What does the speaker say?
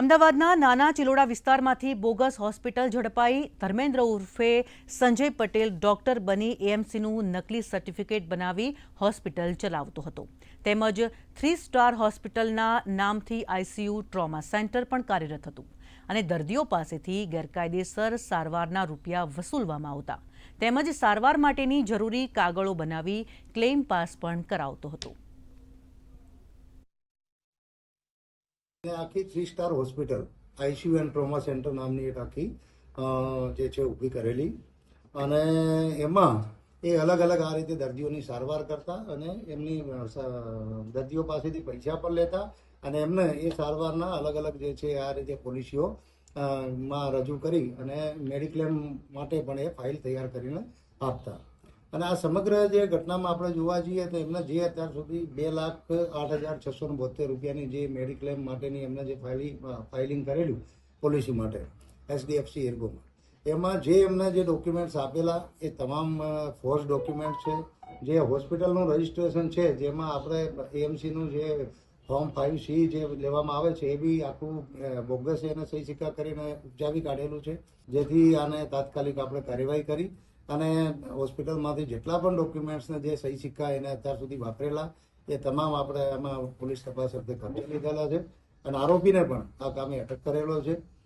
અમદાવાદના નાના ચિલોડા વિસ્તારમાંથી બોગસ હોસ્પિટલ ઝડપાઈ ધર્મેન્દ્ર ઉર્ફે સંજય પટેલ ડોક્ટર બની એએમસીનું નકલી સર્ટિફિકેટ બનાવી હોસ્પિટલ ચલાવતો હતો. તેમજ થ્રી સ્ટાર હોસ્પિટલના નામથી આઈસીયુ ટ્રોમા સેન્ટર પણ કાર્યરત હતું અને દર્દીઓ પાસેથી ગેરકાયદેસર સારવારના રૂપિયા વસૂલવામાં આવતા. તેમજ સારવાર માટેની જરૂરી કાગળો બનાવી ક્લેમ પાસ પણ કરાવતો હતો. આખી three star hospital ICU and trauma centre નામની એક આખી જે છે, ઊભી કરેલી. અને એમાં એ અલગ અલગ આ રીતે દર્દીઓની સારવાર કરતા અને એમની દર્દીઓ પાસેથી પૈસા પણ લેતા અને એમને એ સારવારના અલગ અલગ જે છે, આ રીતે પોલિસીઓ માં રજૂ કરી અને મેડિક્લેમ માટે પણ એ ફાઇલ તૈયાર કરીને આપતા. અને આ સમગ્ર જે ઘટનામાં આપણે જોવા જઈએ તો એમને જે અત્યાર સુધી બે લાખ આઠ હજાર છસો બોતેર રૂપિયાની જે મેડિક્લેમ માટેની એમને જે ફાઇલિંગ ફાઇલિંગ કરેલું પોલિસી માટે, એચડીએફસી એરગોમાં. એમાં જે એમને જે ડોક્યુમેન્ટ્સ આપેલા, એ તમામ ફોર્સ ડોક્યુમેન્ટ છે, જે હોસ્પિટલનું રજિસ્ટ્રેશન છે, જેમાં આપણે એએમસીનું જે ફોર્મ ફાઇવ સી જે લેવામાં આવે છે, એ બી આખું બોગસ એને સહી સિક્કા કરીને ઉપજાવી કાઢેલું છે, જેથી આને તાત્કાલિક આપણે કાર્યવાહી કરી અને હોસ્પિટલમાંથી જેટલા પણ ડોક્યુમેન્ટ્સને જે સહી સિક્કા એને અત્યાર સુધી વાપરેલા, એ તમામ આપણે આમાં પોલીસ તપાસ અર્થે કબજે લીધેલા છે. અને આરોપીને પણ આ કામે અટક કરેલો છે.